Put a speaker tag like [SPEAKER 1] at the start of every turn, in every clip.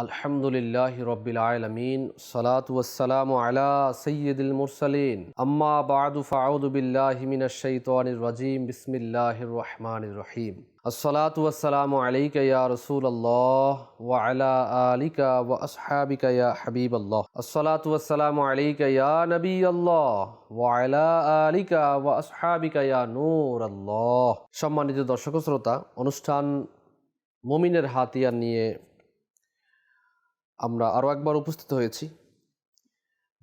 [SPEAKER 1] আলহামদুলিল্লাহ রবিল আলমিন, সালাত ওয়াসালাম আলা সৈয়দুল মুরসালিন। আম্মা বাদু ফাউদু বিল্লাহি মিনাশ শাইতানির রাজিম, বিসমিল্লাহির রহমানির রহিম। আসসালাতু ওয়াসসালামু আলাইকা ইয়া রাসূলুল্লাহ, ওয়া আলা আলিকা ওয়া আসহাবিকা ইয়া হাবিবাল্লাহ। আসসালাতু ওয়াসসালামু আলাইকা ইয়া নবিয়াল্লাহ, ওয়া আলা আলিকা ওয়া আসহাবিকা নূরাল্লাহ। সম্মানিত দর্শক শ্রোতা, অনুষ্ঠান মুমিনের হাতিয়ার নিয়ে আমরা আরও একবার উপস্থিত হয়েছি।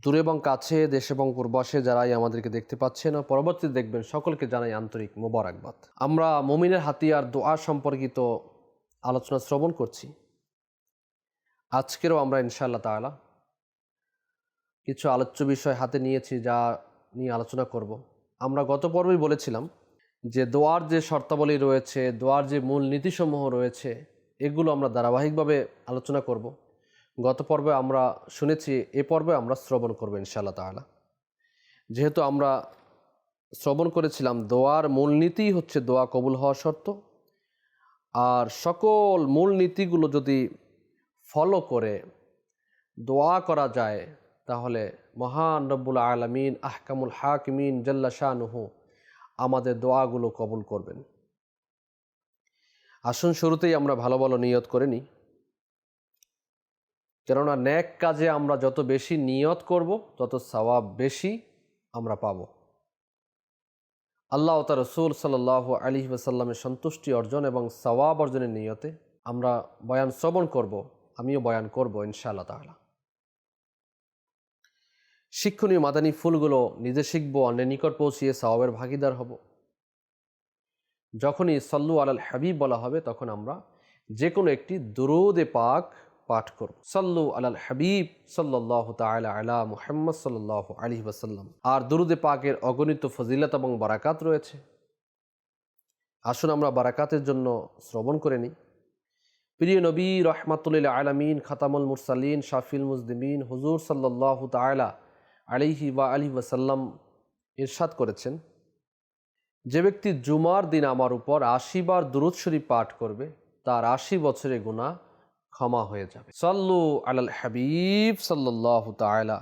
[SPEAKER 1] দূরে এবং কাছে, দেশ এবং পূর্বাসে যারাই আমাদেরকে দেখতে পাচ্ছেন ও পরবর্তীতে দেখবেন, সকলকে জানাই আন্তরিক মোবারকবাদ। আমরা মমিনের হাতিয়ার দোয়া সম্পর্কিত আলোচনা শ্রবণ করছি। আজকেরও আমরা ইনশাআল্লাহ তাআলা কিছু আলোচ্য বিষয় হাতে নিয়েছি যা নিয়ে আলোচনা করব। আমরা গত পর্বেই বলেছিলাম যে দোয়ার যে শর্তাবলী রয়েছে, দোয়ার যে মূল নীতিসমূহ রয়েছে, এগুলো আমরা ধারাবাহিকভাবে আলোচনা করব। গত পর্বে আমরা শুনেছি, এ পর্বে আমরা শ্রবণ করব ইনশাআল্লাহ তাআলা। যেহেতু আমরা শ্রবণ করেছিলাম, দোয়ার মূলনীতি হচ্ছে দোয়া কবুল হওয়া শর্ত। আর সকল মূলনীতিগুলো যদি ফলো করে দোয়া করা যায়, তাহলে মহান রব্বুল আলমিন, আহকামুল হাকিমিন জাল্লা শাহনুহু আমাদের দোয়াগুলো কবুল করবেন। আসুন শুরুতেই আমরা ভালো ভালো নিয়ত করে নিই। কেননা ন্যাক কাজে আমরা যত বেশি নিয়ত করব, তত সওয়াব বেশি আমরা পাব। আল্লাহ তার রসুল সাল্লাহ আলী ওসাল্লামের সন্তুষ্টি অর্জন এবং সওয়াব অর্জনের নিয়তে আমরা বয়ান শ্রবণ করব, আমিও বয়ান করব ইনশাআল্লাহ তাহলা শিক্ষণীয় মাদানী ফুলগুলো নিজে শিখব, অন্যের নিকট পৌঁছিয়ে সওয়াবের ভাগিদার হব। যখনই সল্লু আলাল হাবিব বলা হবে, তখন আমরা যে কোনো একটি দুরুদে পাক পাঠ করব। সল্লু আলাল হাবিব সাল্লাহ তালা আলা মুহাম্মদ সাল্লাহ আলী ওসাল্লাম আর দুরুদে পাকের অগণিত ফজিলত এবং বারাকাত রয়েছে। আসুন আমরা বারাকাতের জন্য শ্রবণ করে নিই। প্রিয় নবী, রহমাতুল্লিল আলমিন, খাতামুল মুরসালিন শাফিল মুজদিমিন, হুজুর সাল্লাহ তালা আলিহি বা আলি ওয়াসাল্লাম ইরশাদ করেছেন, যে ব্যক্তি জুমার দিন আমার উপর আশি বার দুরুদ পাঠ করবে, তার আশি বছরে গুণা ক্ষমা হয়ে যাবে। সাল্লু আলাল হাবিব সাল্লাহ তালা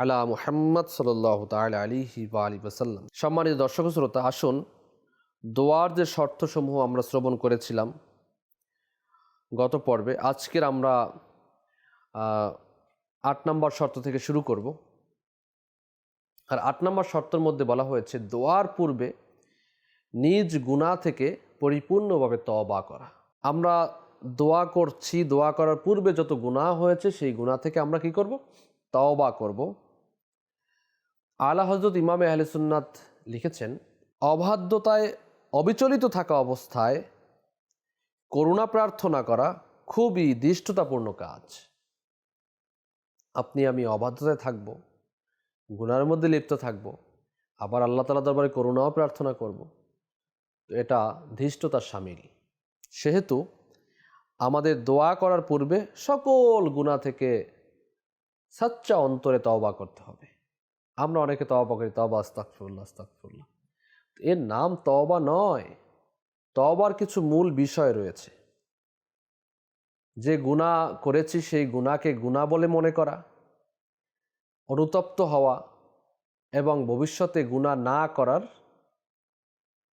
[SPEAKER 1] আলা মুহাম্মদ সাল্লাহ তালা আলিহি বা আলী ওসাল্লাম সম্মানিত দর্শক শ্রোতা, আসুন দোয়ার যে শর্তসমূহ আমরা শ্রবণ করেছিলাম, গত পর্বে, আজকের আমরা আট নম্বর শর্ত থেকে শুরু করব। আর আট নম্বর শর্তের মধ্যে বলা হয়েছে, দোয়ার পূর্বে নিজ গুণা থেকে পরিপূর্ণভাবে তবা করা। আমরা দোয়া করছি, দোয়া করার পূর্বে যত গুণা হয়েছে সেই গুণা থেকে আমরা কি করব? তওবা করব। আলা হজরত ইমামে আহলে সুন্নাত লিখেছেন, অবাধ্যতায় অবিচলিত থাকা অবস্থায় করুণা প্রার্থনা করা খুবই দৃষ্টতাপূর্ণ কাজ। আপনি, আমি অবাধ্যতায় থাকব গুনার মধ্যে লিপ্ত থাকব, আবার আল্লাহ তালা দরবারে করুণাও প্রার্থনা করব। এটা ধৃষ্টতার সামিল। সেহেতু আমাদের দোয়া করার পূর্বে সকল গুণা থেকে সাচ্চা অন্তরে তওবা করতে হবে। আমরা অনেকে তওবা করি তবা আস্তাকফুল্লাহ আস্তাকফুল্লাহ এর নাম তওবা নয় তবার কিছু মূল বিষয় রয়েছে। যে গুণা করেছি সেই গুণাকে গুণা বলে মনে করা, অনুতপ্ত হওয়া এবং ভবিষ্যতে গুণা না করার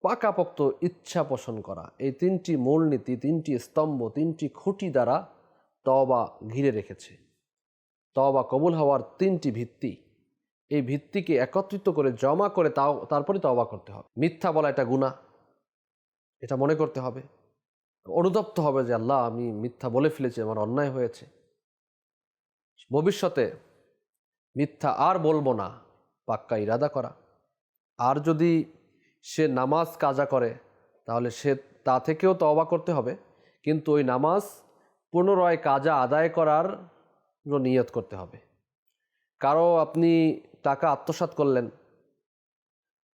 [SPEAKER 1] পাকাপোক্ত ইচ্ছা পোষণ করা। এই তিনটি মূলনীতি, তিনটি স্তম্ভ, তিনটি খুঁটি দ্বারা তবা ঘিরে রেখেছে। তবা কবুল হওয়ার তিনটি ভিত্তি। এই ভিত্তিকে একত্রিত করে জমা করে তাও, তারপরে তবা করতে হবে। মিথ্যা বলা এটা গুণা এটা মনে করতে হবে। অনুতপ্ত হবে যে, আল্লাহ, আমি মিথ্যা বলে ফেলেছি, আমার অন্যায় হয়েছে। ভবিষ্যতে মিথ্যা আর বলব না। পাক্কা ইরাদা করা। আর যদি সে নামাজ কাজা করে, তাহলে সে তা থেকেও তওবা করতে হবে। কিন্তু ওই নামাজ পুনরায় কাজা আদায় করার নিয়ত করতে হবে। কারও আপনি টাকা আত্মসাত করলেন,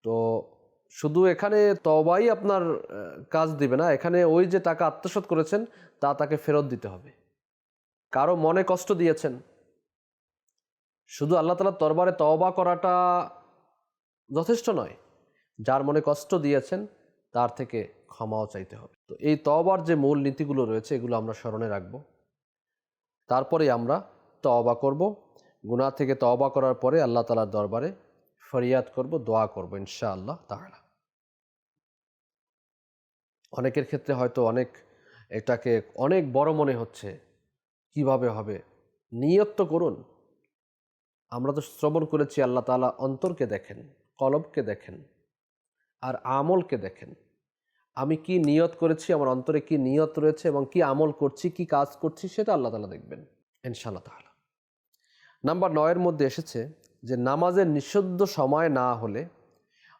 [SPEAKER 1] তো শুধু এখানে তবাই আপনার কাজ দিবে না, এখানে ওই যে টাকা আত্মসাত করেছেন, তা তাকে ফেরত দিতে হবে। কারও মনে কষ্ট দিয়েছেন, শুধু আল্লাহ তালার তরবারে তওবা করাটা যথেষ্ট নয়। যার মনে কষ্ট দিয়েছেন, তার থেকে ক্ষমাও চাইতে হবে। তো এই তবার যে মূল নীতিগুলো রয়েছে, এগুলো আমরা স্মরণে রাখব। তারপরে আমরা তওবা করব। গুনাহ থেকে তওবা করার পরে আল্লাহ তালার দরবারে ফরিয়াদ করব, দোয়া করব ইনশা আল্লাহ তাহলা অনেকের ক্ষেত্রে হয়তো অনেক, এটাকে অনেক বড় মনে হচ্ছে, কীভাবে হবে? নিয়ত তো করুন। আমরা তো শ্রবণ করেছি, আল্লাহ তালা অন্তরকে দেখেন, কলবকে দেখেন। আর আমলকে দেখেন। আমি কি নিয়ত করেছি, আমার অন্তরে কি নিয়ত রয়েছে এবং কি আমল করছি, কি কাজ করছি, সেটা আল্লাহ তালা দেখবেন, ইনশাআল্লাহ তাহলা নাম্বার নয়ের মধ্যে এসেছে যে, নামাজের নিষিদ্ধ সময় না হলে,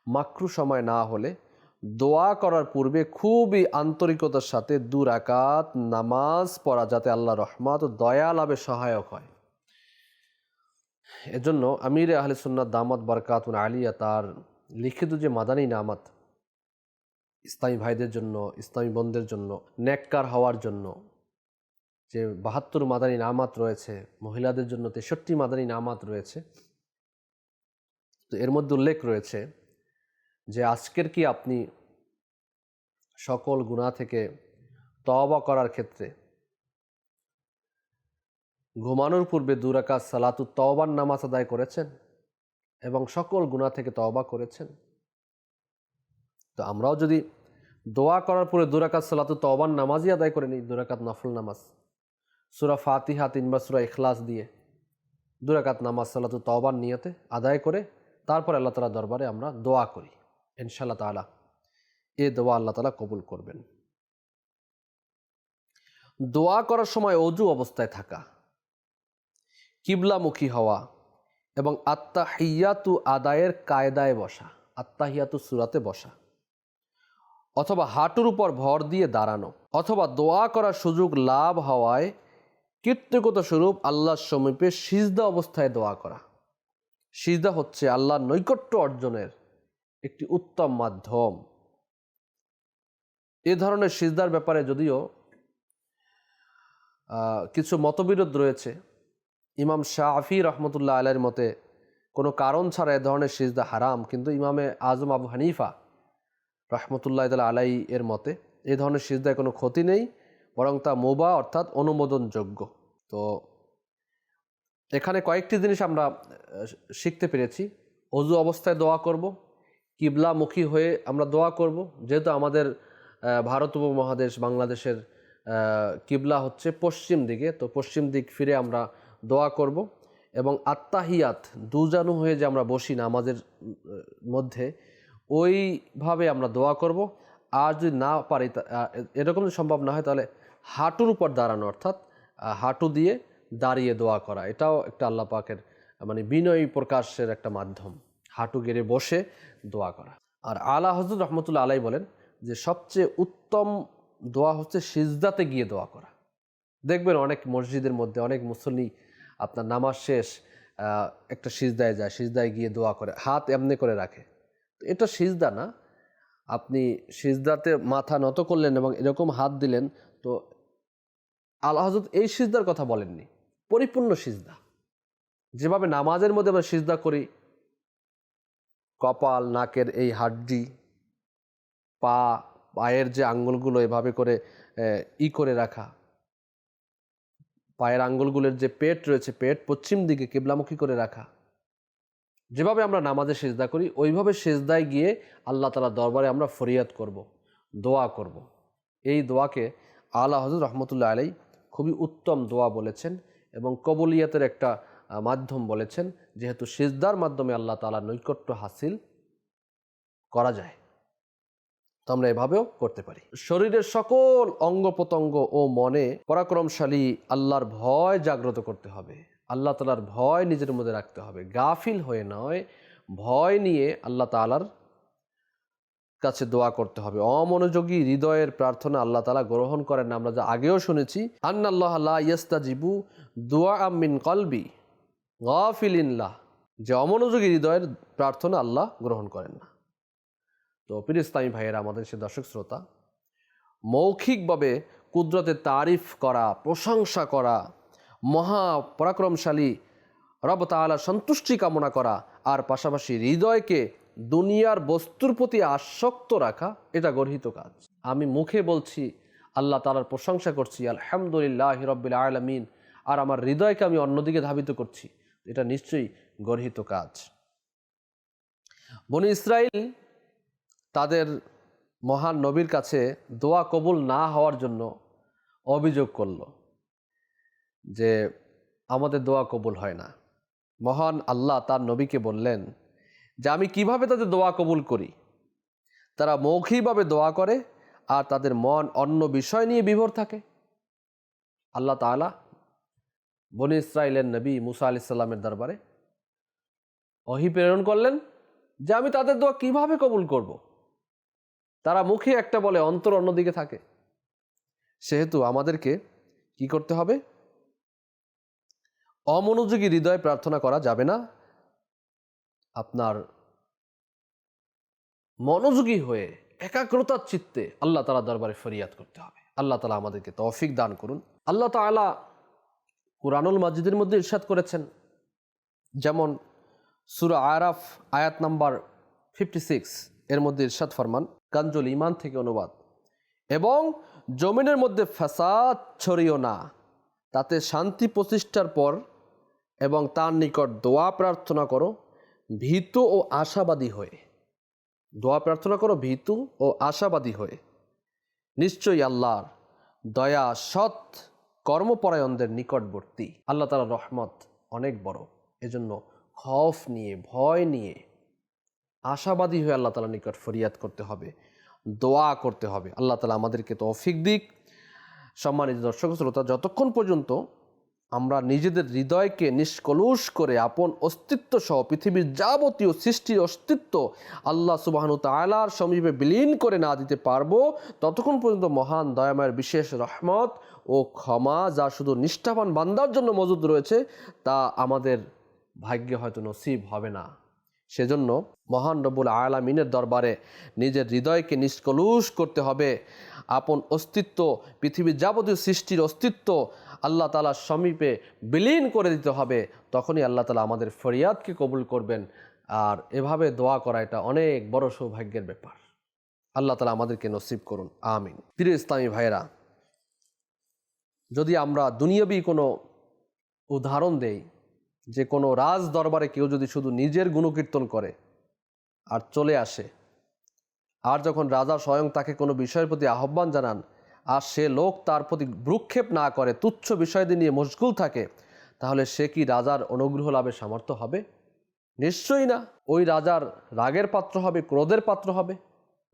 [SPEAKER 1] মাকরু সময় না হলে দোয়া করার পূর্বে খুবই আন্তরিকতার সাথে দু রাকাত নামাজ পড়া যাতে আল্লাহ রহমাত ও দয়া লাভে সহায়ক হয়। এজন্য আমির আহলে সুন্নাত দামাত বরকাতুন আলিয়া তার লিখিত যে মাদানী নামাত, ইসলামী ভাইদের জন্য, ইসলামী বোনদের জন্য নেককার হওয়ার জন্য, যে বাহাত্তর মাদানী নামাত রয়েছে, মহিলাদের জন্য তেষট্টি মাদানী নামাত রয়েছে, তো এর মধ্যে উল্লেখ রয়েছে যে আজকের কি আপনি সকল গুণা থেকে তওবা করার ক্ষেত্রে ঘুমানোর পূর্বে দুরাকাত সালাতু তওবার নামাজ আদায় করেছেন? এবং সকল গুণা থেকে তওবা করেছেন। তো আমরাও যদি দোয়া করার পরে দুরাকাত সালাতু তওবার নামাজই আদায় করে নিই দুরাকাত নফল নামাজ, সুরা ফাতিহা তিনবার সুরা ইখলাস দিয়ে দুরাকাত নামাজ সালাতু তওবার নিয়তে আদায় করে তারপর আল্লাহ তালা দরবারে আমরা দোয়া করি। ইনশাআল্লাহ তালা এ দোয়া আল্লাহ তালা কবুল করবেন। দোয়া করার সময় অজু অবস্থায় থাকা, কিবলামুখী হওয়া এবং আত্মাহিয়াতু আদায়ের কায়দায় বসা আত্মাহিয়াতু সুরাতে বসা। অথবা হাঁটুর উপর ভর দিয়ে দাঁড়ানো, অথবা দোয়া করার সুযোগ লাভ হওয়ায় কৃতজ্ঞতা স্বরূপ আল্লাহর সমীপে সিজদা অবস্থায় দোয়া করা। সিজদা হচ্ছে আল্লাহর নৈকট্য অর্জনের একটি উত্তম মাধ্যম। এ ধরনের সিজদার ব্যাপারে যদিও কিছু মতবিরোধ রয়েছে ইমাম শাহি রহমতুল্লাহ আলের মতে, কোনো কারণ ছাড়া এ ধরনের সিজদা হারাম। কিন্তু ইমামে আজম আবু হানিফা রহমতুল্লাহ তালা আলাই এর মতে, এ ধরনের সিজদায় কোনো ক্ষতি নেই, বরং তা মোবা অর্থাৎ অনুমোদনযোগ্য। তো এখানে কয়েকটি জিনিস আমরা শিখতে পেরেছি। অজু অবস্থায় দোয়া করব, কিবলামুখী হয়ে আমরা দোয়া করব। যেহেতু আমাদের ভারত উপমহাদেশ বাংলাদেশের কিবলা হচ্ছে পশ্চিম দিকে, তো পশ্চিম দিক ফিরে আমরা দোয়া করব এবং আত্মাহিয়াত দুজানু হয়ে যে আমরা বসি না আমাদের মধ্যে, ওইভাবে আমরা দোয়া করব। আর যদি না পারি এরকম যদি সম্ভব না হয় তাহলে হাঁটুর উপর দাঁড়ানো, অর্থাৎ হাঁটু দিয়ে দাঁড়িয়ে দোয়া করা। এটাও একটা আল্লাহ পাকের মানে বিনয়ী প্রকাশের একটা মাধ্যম। হাঁটু গেড়ে বসে দোয়া করা। আর আলা হজরত রহমতুল্লাহ আলাই বলেন যে সবচেয়ে উত্তম দোয়া হচ্ছে সিজদাতে গিয়ে দোয়া করা। দেখবেন অনেক মসজিদের মধ্যে অনেক মুসল্লি আপনার নামাজ শেষ একটা সিজদায় যায়, সিজদায় গিয়ে দোয়া করে, হাত এমনি করে রাখে। তো এটা সিজদা না। আপনি সিজদাতে মাথা নত করলেন এবং এরকম হাত দিলেন, তো আল্লাহ হজরত এই সিজদার কথা বলেননি। পরিপূর্ণ সিজদা। যেভাবে নামাজের মধ্যে আমরা সিজদা করি, কপাল, নাকের এই হাড্ডি, পা, পায়ের যে আঙ্গুলগুলো এভাবে করে ই করে রাখা পায়ের আঙ্গুলগুলোর যে পেট রয়েছে, পেট পশ্চিম দিকে কেবলামুখী করে রাখা যেভাবে আমরা নামাজে সেজদা করি, ওইভাবে সেজদায় গিয়ে আল্লাহ তালা দরবারে আমরা ফরিয়াদ করব, দোয়া করব। এই দোয়াকে আল্লাহ হজরত রহমতুল্লাহ আলাই খুবই উত্তম দোয়া বলেছেন এবং কবলিয়াতের একটা মাধ্যম বলেছেন, যেহেতু সেজদার মাধ্যমে আল্লাহ তালা নৈকট্য হাসিল করা যায় তো আমরা এভাবেও করতে পারি। শরীরের সকল অঙ্গ প্রত্যঙ্গ ও মনে পরাক্রমশালী আল্লাহর ভয় জাগ্রত করতে হবে। আল্লাহ তালার ভয় নিজের মধ্যে রাখতে হবে। গাফিল হয়ে নয়, ভয় নিয়ে আল্লাহ তালার কাছে দোয়া করতে হবে। অমনোযোগী হৃদয়ের প্রার্থনা আল্লাহ তালা গ্রহণ করেন না। আমরা যা আগেও শুনেছি, আন্নাল্লাহ আল্লাহ ইয়েস্তাজিবু দোয়া আমিন কলবি গাফিলিনলাহ যে অমনোযোগী হৃদয়ের প্রার্থনা আল্লাহ গ্রহণ করেন না। তো প্রিয় ইসলামী ভাইয়েরা আমাদের সে দর্শক শ্রোতা, মৌখিকভাবে কুদরতের তারিফ করা, প্রশংসা করা, মহা পরাক্রমশালী রব তাআলা সন্তুষ্টি কামনা করা, আর পাশাপাশি হৃদয়কে দুনিয়ার বস্তুর প্রতি আসক্ত রাখা, এটা গর্হিত কাজ। আমি মুখে বলছি, আল্লাহ তালার প্রশংসা করছি, আলহামদুলিল্লাহ রব্বিল আলমিন, আর আমার হৃদয়কে আমি অন্যদিকে ধাবিত করছি, এটা নিশ্চয়ই গর্হিত কাজ। বনি ইসরায়েল তাদের মহান নবীর কাছে দোয়া কবুল না হওয়ার জন্য অভিযোগ করল যে আমাদের দোয়া কবুল হয় না। মহান আল্লাহ তার নবীকে বললেন যে, আমি কীভাবে তাদের দোয়া কবুল করি? তারা মৌখিকভাবে দোয়া করে আর তাদের মন অন্য বিষয় নিয়ে বিভোর থাকে। আল্লাহ তাআলা বনি ইসরায়েলের নবী মুসা আলি সাল্লামের দরবারে অহি প্রেরণ করলেন যে, আমি তাদের দোয়া কীভাবে কবুল করব। তারা মুখে একটা বলে, অন্তর অন্যদিকে থাকে। সেহেতু আমাদেরকে কি করতে হবে? অমনোযোগী হৃদয় প্রার্থনা করা যাবে না। আপনার মনোযোগী হয়ে, একাগ্রতার চিত্তে আল্লাহ তালা দরবারে ফরিয়াদ করতে হবে। আল্লাহ তালা আমাদেরকে তৌফিক দান করুন। আল্লাহ তালা কুরআনুল মাজিদের মধ্যে ইরশাদ করেছেন, যেমন সুরা আরাফ আয়াত নাম্বার ফিফটি সিক্স এর মধ্যে ইরশাদ ফরমান। কাঞ্জুল ইমান থেকে অনুবাদ। এবং জমিনের মধ্যে ফ্যাসাদ ছড়িও না। তাতে শান্তি প্রতিষ্ঠার পর এবং তার নিকট দোয়া প্রার্থনা করো, ভীত ও আশাবাদী হয়ে। দোয়া প্রার্থনা করো, ভীতু ও আশাবাদী হয়ে। নিশ্চয়ই আল্লাহর দয়া, সৎ কর্মপরায়ণদের নিকটবর্তী। আল্লাহ তালার রহমত অনেক বড়। এজন্য খফ নিয়ে, ভয় নিয়ে আশাবাদী হয়ে আল্লাহ তালার নিকট ফরিয়াদ করতে হবে, দোয়া করতে হবে। আল্লাহ তালা আমাদেরকে তো অফিক দিক। সম্মানিত দর্শক, শ্রোতা, যতক্ষণ পর্যন্ত আমরা নিজেদের হৃদয়কে নিষ্কলুষ করে আপন অস্তিত্ব সহ পৃথিবীর যাবতীয় সৃষ্টির অস্তিত্ব আল্লাহ সুবাহনু তালার সমীপে বিলীন করে না দিতে পারব, ততক্ষণ পর্যন্ত মহান দয়াময়ের বিশেষ রহমত ও ক্ষমা, যা শুধু নিষ্ঠাবান বান্দার জন্য মজুদ রয়েছে, তা আমাদের ভাগ্যে হয়তো নসিব হবে না। সেজন্য মহান রব্বুল আলামিনের দরবারে নিজের হৃদয়কে নিষ্কলুষ করতে হবে। আপন অস্তিত্ব, পৃথিবীর যাবতীয় সৃষ্টির অস্তিত্ব আল্লাহ তালার সমীপে বিলীন করে দিতে হবে। তখনই আল্লাহ তালা আমাদের ফরিয়াদকে কবুল করবেন। আর এভাবে দোয়া করা এটা অনেক বড় সৌভাগ্যের ব্যাপার। আল্লাহ তালা আমাদেরকে নসিব করুন। আমিন। প্রিয় ইসলামী ভাইয়েরা, যদি আমরা দুনিয়াবি কোনো উদাহরণ দেই যে কোনো রাজ দরবারে কেউ যদি শুধু নিজের গুণকীর্তন করে আর চলে আসে, আর যখন রাজা স্বয়ং তাকে কোনো বিষয়ের প্রতি আহ্বান জানান, আর সে লোক তার প্রতি ভ্রুক্ষেপ না করে, তুচ্ছ বিষয়দি নিয়ে মশগুল থাকে, তাহলে সে কি রাজার অনুগ্রহ লাভের সামর্থ্য হবে? নিশ্চয়ই না। ওই রাজার রাগের পাত্র হবে, ক্রোধের পাত্র হবে।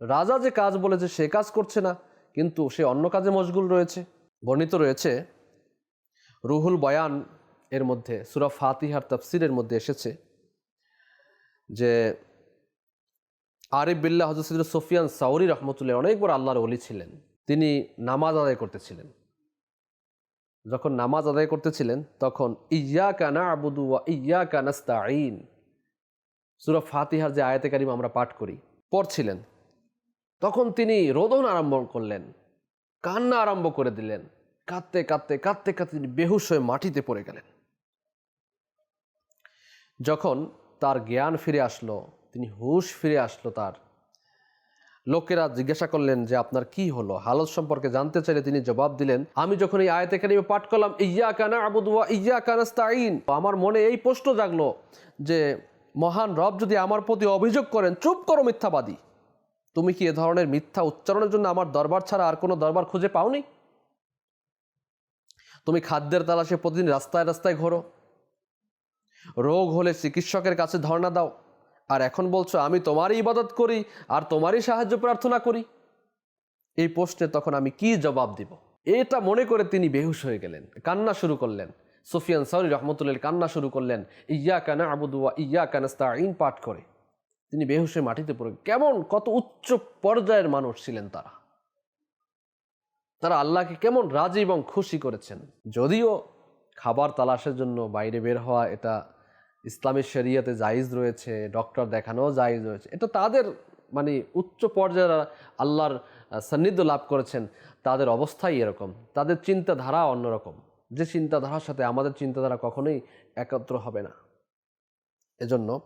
[SPEAKER 1] রাজা যে কাজ বলেছে সে কাজ করছে না, কিন্তু সে অন্য কাজে মশগুল রয়েছে। বর্ণিত রয়েছে, রুহুল বয়ান এর মধ্যে, সুরা ফাতিহার তাফসিরের মধ্যে এসেছে যে, আরিফ বিল্লাহ সৈয়দ সোফিয়ান সাউরি রহমতুল্লাহ অনেক বড় আল্লাহর অলি ছিলেন। তিনি নামাজ আদায় করতেছিলেন। যখন নামাজ আদায় করতেছিলেন, তখন ইয়া কানা আবুদু ওয়া ইয়া কানাস্তাইন সুরা ফাতিহার যে আয়াতে কারিম আমরা পাঠ করি, পড়ছিলেন। তখন তিনি রোদন আরম্ভ করলেন, কান্না আরম্ভ করে দিলেন। কাঁদতে কাঁদতে কাঁদতে কাঁদতে তিনি বেহুশ হয়ে মাটিতে পড়ে গেলেন। যখন তার জ্ঞান ফিরে আসলো, তিনি হুশ ফিরে আসলো তার। লোকেরা জিজ্ঞাসা করলেন যে, আপনার কি হলো? হালত সম্পর্কে জানতে চাইলে তিনি জবাব দিলেন, আমি যখন এই আয়তে কারিমে পাঠ করলাম ইয়া কানা আবুদুয়া ইয়া কানাস্তাইন আমার মনে এই প্রশ্ন জাগলো যে, মহান রব যদি আমার প্রতি অভিযোগ করেন, চুপ করো মিথ্যাবাদী। তুমি কি এ ধরনের মিথ্যা উচ্চারণের জন্য আমার দরবার ছাড়া আর কোনো দরবার খুঁজে পাওনি? তুমি খাদ্যের তালাশে প্রতিদিন রাস্তায় রাস্তায় ঘোরো রোগ হলে চিকিৎসকের কাছে ধর্ণা দাও। আর এখন বলছো, আমি তোমারই ইবাদত করি আর তোমারই সাহায্য প্রার্থনা করি। এই প্রশ্নে তখন আমি কি জবাব দিব? এটা মনে করে তিনি বেহুশ হয়ে গেলেন, কান্না শুরু করলেন। সুফিয়ান সাউরি রহমতুল্লাহ কান্না শুরু করলেন ইয়া কানা আবুদুয়া ইয়া কানাস্তা ইন পাঠ করে। তিনি বেহুশে মাটিতে পড়ে কেমন, কত উচ্চ পর্যায়ের মানুষ ছিলেন তারা। তারা আল্লাহকে কেমন রাজি এবং খুশি করেছেন। যদিও খাবার তালাশের জন্য বাইরে বের হওয়া এটা ইসলামের শরিয়াতে জায়েজ রয়েছে ডক্টর দেখানোও জায়েজ রয়েছে। এটা তাদের মানে উচ্চ পর্যায়ের আল্লাহর সান্নিধ্য লাভ করেছেন। তাদের অবস্থাই এরকম। তাদের চিন্তাধারা অন্যরকম। যে চিন্তাধারার সাথে আমাদের চিন্তাধারা কখনোই একত্র হবে না। এজন্য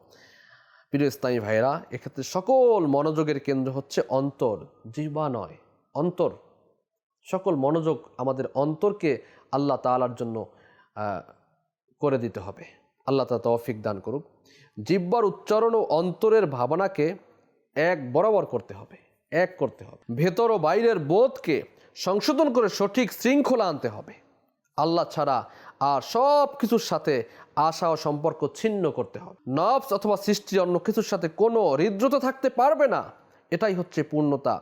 [SPEAKER 1] প্রিয় ইসলামী ভাইয়েরা, এক্ষেত্রে সকল মনোযোগের কেন্দ্র হচ্ছে অন্তর, জিহ্বা নয়, অন্তর। সকল মনোযোগ আমাদের অন্তরকে আল্লাহ তালার জন্য করে দিতে হবে। আল্লাহ তা তৌফিক দান করুক। জিব্বার উচ্চারণ ও অন্তরের ভাবনাকে এক বরাবর করতে হবে, এক করতে হবে। ভেতর ও বাইরের বোধকে সংশোধন করে সঠিক শৃঙ্খলা আনতে হবে। আল্লাহ ছাড়া আর সব কিছুর সাথে আশা ও সম্পর্ক ছিন্ন করতে হবে। নবস অথবা সৃষ্টির অন্য কিছুর সাথে কোনো হৃদ্রতা থাকতে পারবে না। এটাই হচ্ছে পূর্ণতা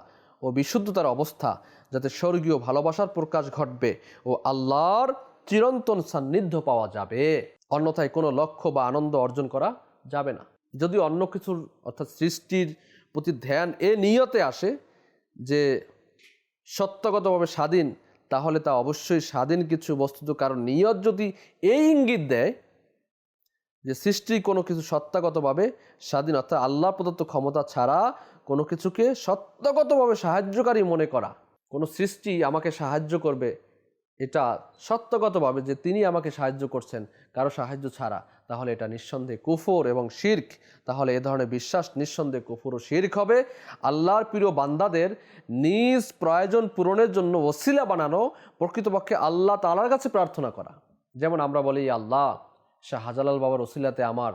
[SPEAKER 1] ও বিশুদ্ধতার অবস্থা, যাতে স্বর্গীয় ভালোবাসার প্রকাশ ঘটবে ও আল্লাহর চিরন্তন সান্নিধ্য পাওয়া যাবে। অন্যথায় কোনো লক্ষ্য বা আনন্দ অর্জন করা যাবে না। যদি অন্য কিছুর অর্থাৎ সৃষ্টির প্রতি ধ্যান এ নিয়তে আসে যে সত্যগতভাবে স্বাধীন, তাহলে তা অবশ্যই স্বাধীন কিছু বস্তুত কারণ নিয়ত যদি এই ইঙ্গিত দেয় যে সৃষ্টি কোনো কিছু সত্তাগতভাবে স্বাধীন, অর্থাৎ আল্লাহ প্রদত্ত ক্ষমতা ছাড়া কোনো কিছুকে সত্যগতভাবে সাহায্যকারী মনে করা, কোনো সৃষ্টি আমাকে সাহায্য করবে এটা সত্যগতভাবে যে তিনি আমাকে সাহায্য করছেন, কারও সাহায্য ছাড়া, তাহলে এটা নিঃসন্দেহে কুফর এবং শির্ক। তাহলে এ ধরনের বিশ্বাস নিঃসন্দেহে কুফর ও শির্ক হবে। আল্লাহর প্রিয় বান্দাদের নিজ প্রয়োজন পূরণের জন্য ওসিলা বানানো, প্রকৃতপক্ষে আল্লাহ তালার কাছে প্রার্থনা করা। যেমন আমরা বলি, আল্লাহ, শাহজালাল বাবার ওসিলাতে আমার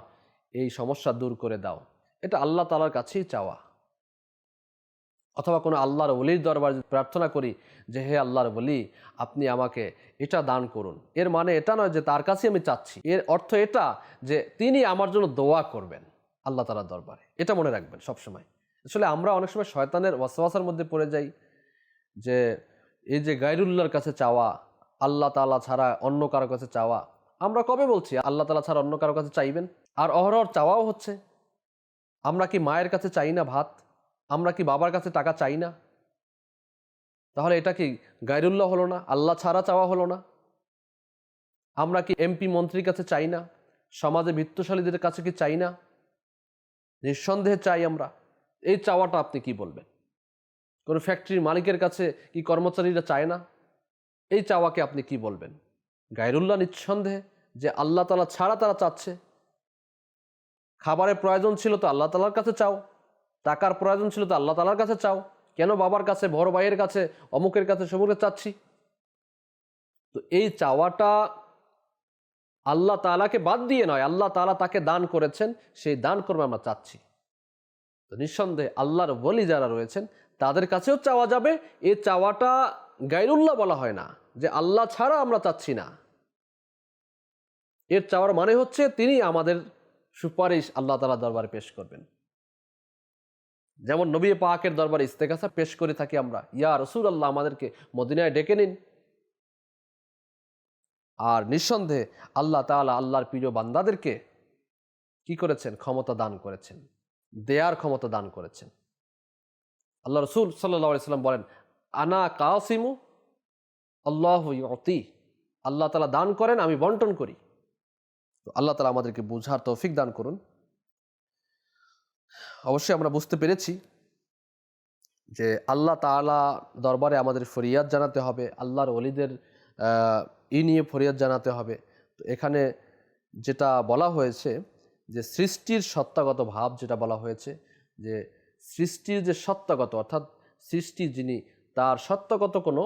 [SPEAKER 1] এই সমস্যা দূর করে দাও। এটা আল্লাহ তালার কাছেই চাওয়া। অথবা কোনো আল্লাহর ওলির দরবার প্রার্থনা করি যে, হে আল্লাহর বলি আপনি আমাকে এটা দান করুন। এর মানে এটা নয় যে, তার কাছে আমি চাচ্ছি। এর অর্থ এটা যে, তিনি আমার জন্য দোয়া করবেন আল্লাহ তালার দরবারে। এটা মনে রাখবেন সবসময়। আসলে আমরা অনেক সময় শয়তানের ওয়াসওয়াসার মধ্যে পড়ে যাই যে, এই যে গাইরুল্লাহর কাছে চাওয়া, আল্লাহ তালা ছাড়া অন্য কারও কাছে চাওয়া, আমরা কবে বলছি, আল্লাহ তালা ছাড়া অন্য কারও কাছে চাইবেন? আর অহরহর চাওয়াও হচ্ছে। আমরা কি মায়ের কাছে চাই না ভাত? আমরা কি বাবার কাছে টাকা চাই না? তাহলে এটা কি গাইরুল্লাহ হলো না? আল্লাহ ছাড়া চাওয়া হলো না? আমরা কি এমপি মন্ত্রীর কাছে চাই না? সমাজে বিত্তশালীদের কাছে কি চাই না? নিঃসন্দেহে চাই আমরা। এই চাওয়াটা আপনি কি বলবেন? কোনো ফ্যাক্টরির মালিকের কাছে কি কর্মচারীরা চায় না? এই চাওয়াকে আপনি কি বলবেন? গাইরুল্লাহ নিঃসন্দেহে যে আল্লাহ তালা ছাড়া তারা চাচ্ছে। খাবারের প্রয়োজন ছিল তো আল্লাহ তালার কাছে চাও। টাকার প্রয়োজন ছিল তো আল্লাহ তালার কাছে চাও। কেন বাবার কাছে, বড় ভাইয়ের কাছে, অমুকের কাছে সমুকের চাচ্ছি? তো এই চাওয়াটা আল্লাহ তালাকে বাদ দিয়ে নয়, আল্লাহ তালা তাকে দান করেছেন, সেই দান করবে আমরা চাচ্ছি। তো নিঃসন্দেহে আল্লাহর বলি যারা রয়েছেন, তাদের কাছেও চাওয়া যাবে এই চাওয়াটা গাইরুল্লাহ বলা হয় না, যে আল্লাহ ছাড়া আমরা চাচ্ছি না। এর চাওয়ার মানে হচ্ছে তিনি আমাদের সুপারিশ আল্লাহ তালা দরবারে পেশ করবেন। যেমন নবী পাকের দরবারে ইস্তেকাসা পেশ করে থাকি আমরা। ইয়া রসুল আল্লাহ আমাদেরকে মদিনায় ডেকে নিন। আর নিঃসন্দেহে আল্লাহ তাআলা আল্লাহর প্রিয় বান্দাদেরকে কি করেছেন? ক্ষমতা দান করেছেন। দেয়ার ক্ষমতা দান করেছেন। আল্লাহ রসুল সাল্লাহ সাল্লাম বলেন, আনা কাসিমু, আল্লাহ অতি আল্লাহ তালা দান করেন, আমি বন্টন করি। তো আল্লাহ তালা আমাদেরকে বুঝার তৌফিক দান করুন। অবশ্যই আমরা বুঝতে পেরেছি যে আল্লাহ তাআলা দরবারে আমাদের ফরিয়াদ জানাতে হবে, আল্লাহর অলিদের ই নিয়ে ফরিয়াদ জানাতে হবে। তো এখানে যেটা বলা হয়েছে যে সৃষ্টির সত্তাগত ভাব যেটা বলা হয়েছে যে সৃষ্টির যে সত্তাগত অর্থাৎ সৃষ্টি যিনি, তার সত্তাগত কোনো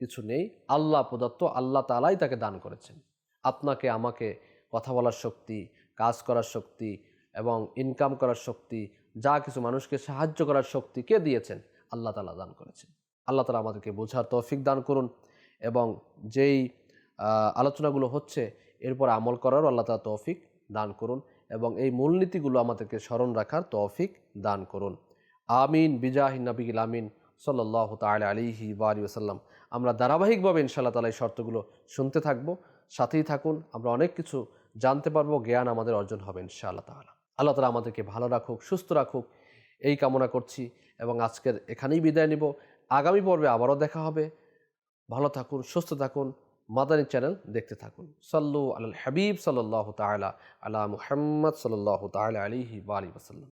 [SPEAKER 1] কিছু নেই। আল্লাহ প্রদত্ত, আল্লাহ তালাই তাকে দান করেছেন। আপনাকে, আমাকে কথা বলার শক্তি, কাজ করার শক্তি এবং ইনকাম করার শক্তি, যা কিছু মানুষকে সাহায্য করার শক্তি কে দিয়েছেন? আল্লাহ তালা দান করেছেন। আল্লাহ তালা আমাদেরকে বোঝার তৌফিক দান করুন এবং যেই আলোচনাগুলো হচ্ছে এরপর আমল করারও আল্লাহ তালা তৌফিক দান করুন এবং এই মূলনীতিগুলো আমাদেরকে স্মরণ রাখার তৌফিক দান করুন। আমিন, বিজাহিন নবিল আমিন সাল্লাহ তালা আলিহি বারি ওসাল্লাম আমরা ধারাবাহিকভাবে ইনশাআল্লাহ তালা এই শর্তগুলো শুনতে থাকব, সাথেই থাকুন, আমরা অনেক কিছু জানতে পারব, জ্ঞান আমাদের অর্জন হবে ইনশাআল্লাহ তাআলা। আল্লাহ তালা আমাদেরকে ভালো রাখুক, সুস্থ রাখুক। এই কামনা করছি এবং আজকের এখানেই বিদায় নিব। আগামী পর্বে আবারও দেখা হবে। ভালো থাকুন, সুস্থ থাকুন, মাদানী চ্যানেল দেখতে থাকুন। সাল্লু আল হাবিব সাল্লাহ তালা আলা মুহাম্মদ সাল্লাহ তালা আলিহি বা ওসাল্লাম